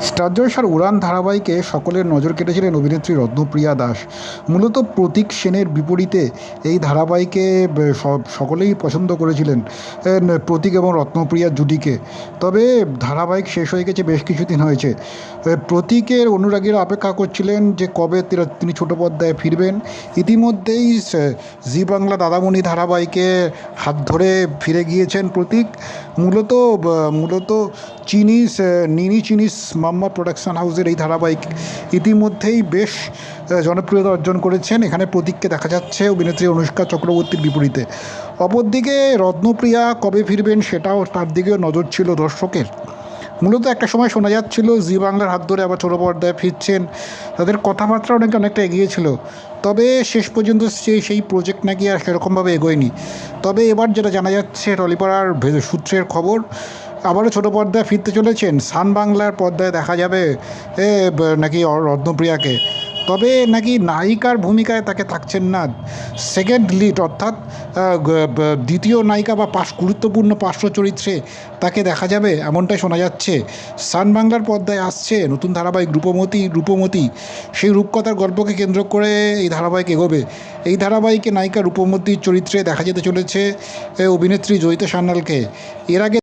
রাজ্যসার উড়ান ধারাবাহিকে সকলের নজর কেটেছিলেন অভিনেত্রী রত্নপ্রিয়া দাস। মূলত প্রতীক সেনের বিপরীতে এই ধারাবাহিকে সকলেই পছন্দ করেছিলেন প্রতীক এবং রত্নপ্রিয়া জুটিকে। তবে ধারাবাহিক শেষ হয়ে গেছে, বেশ কিছুদিন হয়েছে। প্রতীকের অনুরাগীরা অপেক্ষা করছিলেন যে কবে তিনি ছোট পর্দায় ফিরবেন। ইতিমধ্যেই জি বাংলা দাদামণি ধারাবাহিকে হাত ধরে ফিরে গিয়েছেন প্রতীক। মূলত মূলত চিনিস নিনি চিনিস মাম্মা প্রোডাকশন হাউসের এই ধারাবাহিক ইতিমধ্যেই বেশ জনপ্রিয়তা অর্জন করেছেন। এখানে প্রতীককে দেখা যাচ্ছে অভিনেত্রী অনুষ্কা চক্রবর্তীর বিপরীতে। অপরদিকে রত্নপ্রিয়া কবে ফিরবেন সেটাও তার দিকেও নজর ছিল দর্শকের। মূলত একটা সময় শোনা যাচ্ছিল, জি বাংলার হাত ধরে আবার ছোটো পর্দায় ফিরছেন। তাদের কথাবার্তা অনেক অনেকটা এগিয়েছিল তবে শেষ পর্যন্ত সে সেই প্রজেক্ট নাকি আর সেরকমভাবে এগোয়নি। তবে এবার যেটা জানা যাচ্ছে টলিপাড়ার সূত্রের খবর আবারও ছোটো পর্দায় ফিরতে চলেছেন। সান বাংলার পর্দায় দেখা যাবে এ, নাকি রত্নপ্রিয়াকে। তবে নাকি নায়িকার ভূমিকায় তাকে থাকছেন না। সেকেন্ড লিড অর্থাৎ দ্বিতীয় নায়িকা বা পাশ গুরুত্বপূর্ণ পার্শ্ব চরিত্রে তাকে দেখা যাবে এমনটাই শোনা যাচ্ছে। সান বাংলার পর্দায় আসছে নতুন ধারাবাহিক রূপমতী রূপমতী। সেই রূপকথার গল্পকে কেন্দ্র করে এই ধারাবাহিক এগোবে। এই ধারাবাহিকে নায়িকা রূপমতীর চরিত্রে দেখা যেতে চলেছে অভিনেত্রী জয়িতা সান্যালকে। এর আগে